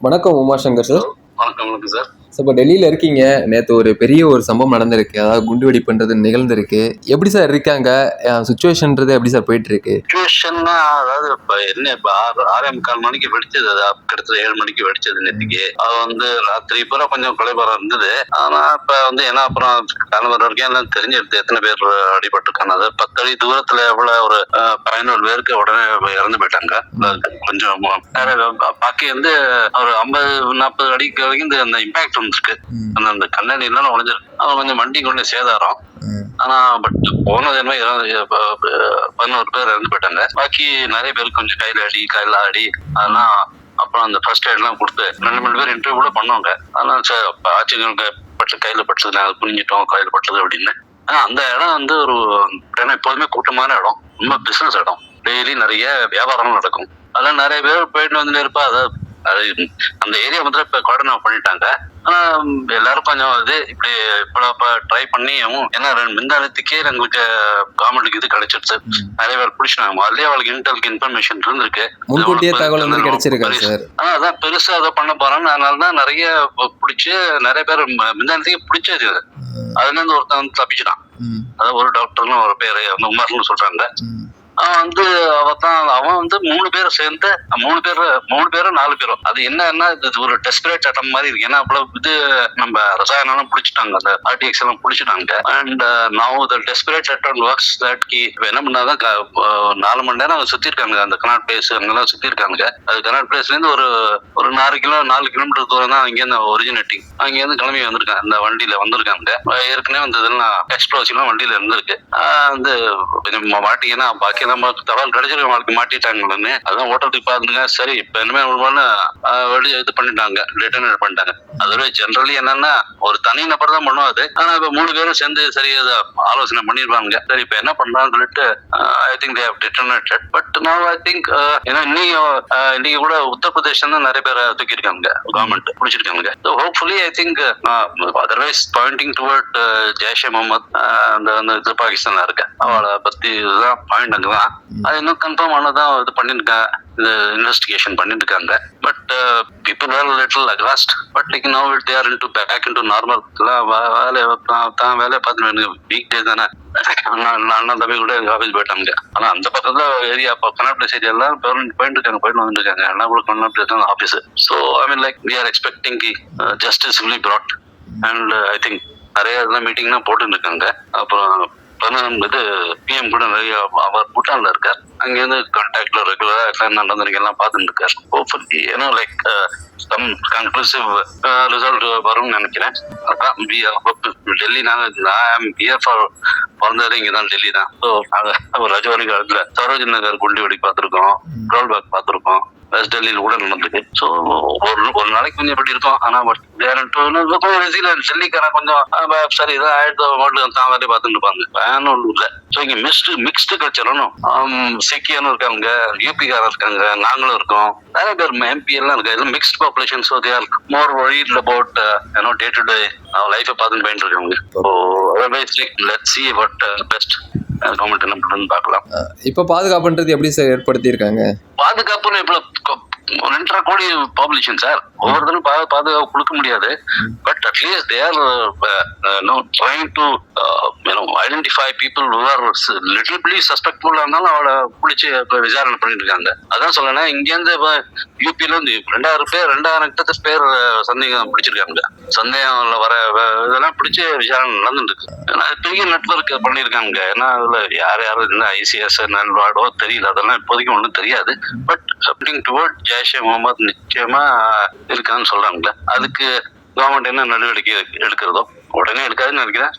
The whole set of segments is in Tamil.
வணக்கம் உமாசங்கர் சார். வணக்கம் வணக்கம் சார். சார் இப்போ டெல்லியில் இருக்கீங்க. நேற்று ஒரு பெரிய ஒரு சம்பவம் நடந்திருக்கு. அதாவது குண்டு வெடிப்புன்றது நிகழ்ந்திருக்கு. எப்படி சார் இருக்காங்க? சுச்சுவேஷன்ன்றது எப்படி சார் போயிட்டு இருக்கு சுச்சுவேஷன்னா அதாவது இப்போ என்ன இப்போ ஆறு ஆறே முக்கால் மணிக்கு வெடிச்சது. அது கிட்டத்தட்ட ஏழு மணிக்கு வெடிச்சது நேற்றுக்கு அது வந்து ராத்திரி பூரா கொஞ்சம் கொலைபரம் இருந்தது. ஆனால் இப்போ வந்து என்ன அப்புறம் கிளம்புற வரைக்கும் எல்லாம் தெரிஞ்சிருது. எத்தனை பேர் அடிபட்டிருக்காங்க. அது பத்து அடி தூரத்தில் எவ்வளோ ஒரு பதினோரு பேருக்கு உடனே இறந்து போயிட்டாங்க. கொஞ்சம் பாக்கி வந்து ஒரு ஐம்பது நாற்பது அடிக்கு வரைக்கும் இந்த அந்த இம்பாக்ட் ம், அந்த அந்த கண்ணாடி எல்லாம் உடஞ்சிருக்கு அவன் கொஞ்சம் வண்டி கொண்டு சேதாரம். ஆனா பட் போனது என்ன பதினோரு பேர் இறந்து போயிட்டாங்க. பாக்கி நிறைய பேருக்கு கொஞ்சம் கையில அடி கையில அடி அதெல்லாம் அப்புறம் அந்த ஃபர்ஸ்ட் எய்ட் எல்லாம் கொடுத்து ரெண்டு மூணு பேர் இன்டர்வியூ கூட பண்ணுவாங்க. அதனால சார் ஆச்சுங்களுக்கு பட்டு கையில பட்டுது நாங்கள் புரிஞ்சிட்டோம் கையில பட்டுது அப்படின்னு. ஆனா அந்த இடம் வந்து ஒரு ஏன்னா எப்போதுமே கூட்டமான இடம். ரொம்ப பிசினஸ் இடம். டெய்லி நிறைய வியாபாரம் நடக்கும். அதெல்லாம் நிறைய பேர் போயிட்டு வந்து இருப்பா. அதை அது அந்த ஏரியா வந்து இப்ப கோடனா பண்ணிட்டாங்க. ஆனா எல்லாரும் கொஞ்சம் இது இப்படி இப்ப ட்ரை பண்ணியும் ஏன்னா மின்தானத்துக்கே எங்களுக்கு கவர்மெண்ட்டுக்கு இது கிடைச்சிருச்சு. நிறைய பேர் பிடிச்சினாங்க அதுலயே அவளுக்கு இன்டெலுக்கு இன்ஃபர்மேஷன் இருந்திருக்கு. முன்கூட்டியே தகவல் வந்து கிடைச்சிருக்கா ஆனா அதான் பெருசா அதை பண்ண போறாங்க. அதனால தான் நிறைய பிடிச்சி நிறைய பேர் மின்தானத்துக்கு பிடிச்சது அதுல இருந்து ஒருத்தன் வந்து தப்பிச்சிட்டான் அதாவது ஒரு டாக்டர்னு ஒரு பேரு அந்த உமர்னு சொல்றாங்க. அவன் வந்து அவன் அவன் வந்து மூணு பேரும் சேர்ந்து மூணு பேர் மூணு பேரும் நாலு பேரும் அது என்னன்னா இது ஒரு டெஸ்பரேட் அட்டம் மாதிரி இருக்கு. ஏன்னா அவ்வளவு இது நம்ம ரசாயனம் பிடிச்சிட்டாங்க. அந்த ஆர்டிஎக்ஸ் எல்லாம் பிடிச்சிட்டாங்க. அண்ட் நவ் த டெஸ்பரேட் சட்டம் ஒர்க்ஸ் தட் கி என்ன பண்ணாதான் நாலு மணி நேரம் அவங்க சுத்தி இருக்காங்க அந்த கனாட் பிளேஸ் அங்கெல்லாம் சுத்தி இருக்காங்க அது கனாட் பிளேஸ்ல இருந்து ஒரு ஒரு நாலு கிலோ நாலு கிலோமீட்டர் தூரம் தான் அங்கேருந்து ஒரிஜினேட்டிங் அங்கேருந்து கிளம்பி வந்திருக்காங்க. அந்த வண்டியில வந்திருக்காங்க. ஏற்கனவே அந்த இதெல்லாம் எக்ஸ்ப்ளோசிவ்லாம் வண்டியில இருந்திருக்கு. வந்து கொஞ்சம் மாட்டிங்கன்னா பாக்கி நம்ம தகவல் கிடைச்சிருக்க வாழ்க்கை மாட்டிட்டாங்களே அதான் ஓட்டத்துக்கு பாத்துங்க சரி இப்ப இனிமே வெளியே இது பண்ணிட்டாங்க டிட்டர்மினேட் பண்ணிட்டாங்க. அதுவே ஜென்ரலி என்னன்னா ஒரு தனி நபர் தான் பண்ணுவாரு ஆனா இப்ப மூணு பேரும் சேர்ந்து சரி அதை ஆலோசனை பண்ணிருப்பாங்க சரி இப்ப என்ன பண்றான்னு சொல்லிட்டு I think they've determinated but நான் ஐ திங்க் ஏன்னா இன்னைக்கு இன்னைக்கு கூட உத்தரப்பிரதேசம் தான் நிறைய பேரை தூக்கியிருக்காங்க கவர்மெண்ட் பிடிச்சிருக்காங்க. Hopefully I think otherwise pointing toward Jaish-e Mohammed அந்த அந்த இது பாகிஸ்தான்ல இருக்க. அவளை பத்தி இதுதான் பாயிண்ட் அங்கதான் அது இன்னும் கன்ஃபார்ம் ஆனதான் இது பண்ணிருக்காங்க இது இன்வெஸ்டிகேஷன் பண்ணிட்டு இருக்காங்க but people are little aggressed but like no it there into back into normal வேலை தான் வேலையை பார்த்து வீக் டே தானே. அண்ணா அண்ணன் தம்பி கூட ஆஃபீஸ் போயிட்டாங்க. ஆனா அந்த பக்கத்துல ஏரியா கர்நாட் பிளேஸ் ஏரியா எல்லாம் போயிட்டு இருக்காங்க போயிட்டு வந்துட்டு இருக்காங்க. எல்லாம் கூட கர்நாட் பிளேஸ் தான் office so I mean like we are expecting justice brought. And I think நிறைய இதெல்லாம் மீட்டிங்லாம் போட்டுட்டு இருக்காங்க அப்புறம் பிரதமர் இது பிஎம் கூட நிறைய அவர் பூட்டான்ல இருக்கார். அங்கேருந்து கான்டாக்ட்ல ரெகுலரா என்ன நடந்திருக்கெல்லாம் பார்த்துட்டு இருக்கார். ஹோப்ஃபுல்லி ஏன்னா லைக் சம் கன்க்ளூசிவ் ரிசல்ட் வரும்னு நினைக்கிறேன். அதான் டெல்லி நாங்க நான் பிஆர் ஃபார் பிறந்தது இங்கே தான் டெல்லி தான். ஸோ நாங்கள் ரஜவாரி காலத்தில் சரோஜி நகர் குண்டி வெடி பார்த்துருக்கோம் ரோல்பேக் பார்த்துருக்கோம் வெஸ்ட் டெல்லியில் கூட நடந்திருக்கு. ஸோ ஒரு ஒரு நாளைக்கு கொஞ்சம் எப்படி இருக்கும். ஆனா பட் கொஞ்சம் ரெசிலன்ஸ் டெல்லிக்காரன் கொஞ்சம் சரி இதான் ஆயிரத்தி மட்டும் தான் வேலையை பார்த்துட்டு இருப்பாங்க. வேணும் ஒன்றும் இல்லை. ஸோ இங்கே மிஸ்டு மிக்ஸ்டு கல்ச்சரும் சிக்கியானும் சிக்கியனும் இருக்காங்க யூபிக்காரன் இருக்காங்க நாங்களும் இருக்கோம். நிறைய பேர் எம்பி எல்லாம் இருக்காங்க. எல்லாம் mixed population so they're more worried about you know day to day லைஃபை பார்த்துட்டு போயிட்டு இருக்காங்க so otherwise let see but best government என்ன பண்ணுன்னு பார்க்கலாம். இப்போ பாதுகாப்புன்றது எப்படி சார் ஏற்படுத்தியிருக்காங்க? பாதுகாப்புன்னு இப்போ ரெண்டரை கோடி பாப்புலேஷன் சார் ஒவ்வொருத்தரும் பா பாதுகாப்பு கொடுக்க முடியாது. But at least they're no trying to identify people are little பிளி சஸ்பெக்ட்ஃபுல்லாக இருந்தாலும் அவளை பிடிச்சி இப்போ விசாரணை பண்ணிட்டு இருக்காங்க. அதான் சொல்லணும் இங்கேருந்து இப்போ யூபியில இருந்து ரெண்டாயிரம் பேர் ரெண்டாயிரம் கிட்ட பேர் சந்தேகம் பிடிச்சிருக்காங்க. சந்தேகம்ல வர இதெல்லாம் பிடிச்சி விசாரணை அது பெரிய நெட்ஒர்க் பண்ணியிருக்காங்க. ஏன்னா அதுல யார் யார் இருந்தா ஐசிஎஸ் நல்வாடோ தெரியல. அதெல்லாம் இப்போதைக்கு ஒன்றும் தெரியாது. பட் சப்டிங் டுவர்ட் ஜெய்ஷே முகமது நிச்சயமா இருக்கான்னு சொல்றாங்களே அதுக்கு கவர்மெண்ட் என்ன நடவடிக்கை எடுக்க- எடுக்கிறதோ உடனே எடுக்காதுன்னு நினைக்கிறேன்.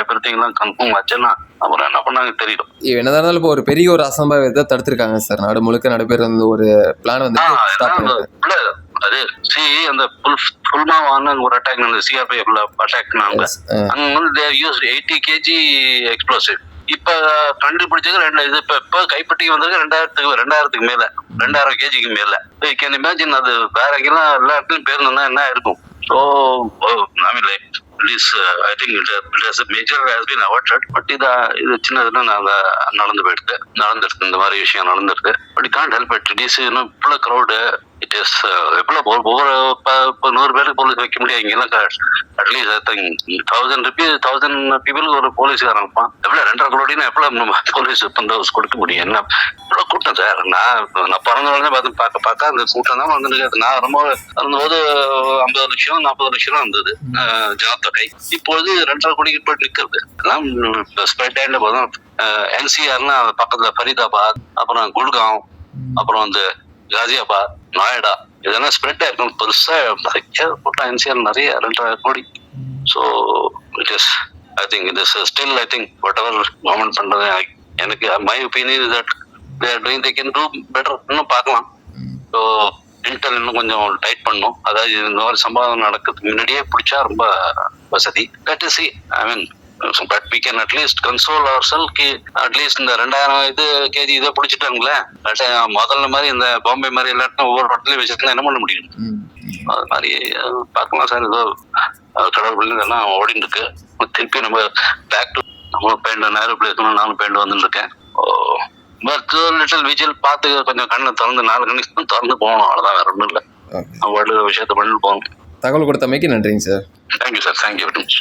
எப்படிலாம் கன்ஃபார்ம் ஆச்சுன்னா அப்புறம் என்ன பண்ணாங்க தெரியும் என்னதான் இருந்தாலும் இப்போ ஒரு பெரிய ஒரு அசம்பாவிதத்தை தடுத்திருக்காங்க சார். நாடு முழுக்க நடைபெற ஒரு பிளான் வந்து அது சி அந்த புல் ஃபுல்மாவான ஒரு அட்டாக் நடந்தது. சிஆர்பிஎஃப்ல அட்டாக் ஆ. அங்க வந்து யூஸ் எயிட்டி கேஜி எக்ஸ்ப்ளோசிவ் இப்ப கண்டுபிடிச்சது ரெண்டு இது இப்ப இப்ப கைப்பற்றி வந்திருக்கு ரெண்டாயிரத்துக்கு ரெண்டாயிரத்துக்கு மேல. ரெண்டாயிரம் கேஜிக்கு மேல. கேன் இமேஜின் அது வேற எங்கெல்லாம் எல்லா இடத்துலயும் பேருந்தா என்ன இருக்கும் so I mean like please I think it it major has been avoided but இது இது சின்னதுல நான் நடந்து போயிடுது. நடந்துருக்கு இந்த மாதிரி விஷயம் நடந்துருக்கு but can't help it it is இன்னும் இவ்வளோ க்ரௌடு இட் இஸ் எவ்வளோ ஒவ்வொரு இப்போ நூறு பேருக்கு போலீஸ் வைக்க முடியாது இங்கெல்லாம் at least I think thousand rupees thousand பீப்புளுக்கு ஒரு போலீஸ்காரன் இருப்பான் எவ்வளோ ரெண்டரை கோடினா எவ்வளோ நம்ம போலீஸ் பந்தோபஸ்து கொடுக்க முடியும்? என்ன? இவ்வளோ கூட்டம் சார். நான் நான் பிறந்த உடனே பார்த்து பார்க்க பார்க்க அந்த கூட்டம் தான் வந்துருக்கு நான் ரொம்ப இருந்தபோது ஐம்பது லட்சம் நாற்பது லட்சம் இருந்தது ஜனத்தொகை இப்பொழுது ரெண்டரை கோடிக்கு போய் நிற்கிறது. எல்லாம் ஸ்ப்ரெட் ஆகிட்ட போதும். என்சிஆர்னா பக்கத்துல ஃபரீதாபாத் அப்புறம் குல்காம் அப்புறம் வந்து காசியாபாத் நாய்டா இதெல்லாம் ஸ்ப்ரெட் ஆயிருக்கும் பெருசா நிறைய கூட்டம் என்சிஆர் நிறைய ரெண்டாயிரம் கோடி. So it is I think it is still I think whatever government பண்றது எனக்கு my opinion that they're doing they can do better இன்னும் பார்க்கலாம். ஸோ இன்டெல் இன்னும் கொஞ்சம் டைட் பண்ணும். அதாவது இந்த மாதிரி சம்பாதம் நடக்கிறதுக்கு முன்னாடியே பிடிச்சா ரொம்ப வசதி. Let see I mean but we can at least console our self Ki at least இந்த ரெண்டாயிரம் இது கேஜி இதை பிடிச்சிட்டாங்களே. முதல்ல மாதிரி இந்த பாம்பே மாதிரி எல்லாத்தையும் ஒவ்வொரு இடத்துலயும் வச்சிருந்தா என்ன பண்ண முடியும். அது மாதிரி பார்க்கலாம் சார். ஏதோ கடவுள் இதெல்லாம் ஓடிட்டு இருக்கு திருப்பி நம்ம பேக் டு நம்ம பெயிண்ட் நேரம் பிளேஸ் நானும் பெயிண்ட் வந்துட்டு இருக்கேன் லிட்டில் விஜில் பார்த்து கொஞ்சம் கண்ணை திறந்து நாலு கணிக்கு திறந்து போகணும். அவ்வளோதான் வேற ஒன்றும் இல்லை. நம்ம விஷயத்த பண்ணிட்டு போகணும். தகவல் கொடுத்தமைக்கு நன்றிங்க sir. Thank you sir thank you very much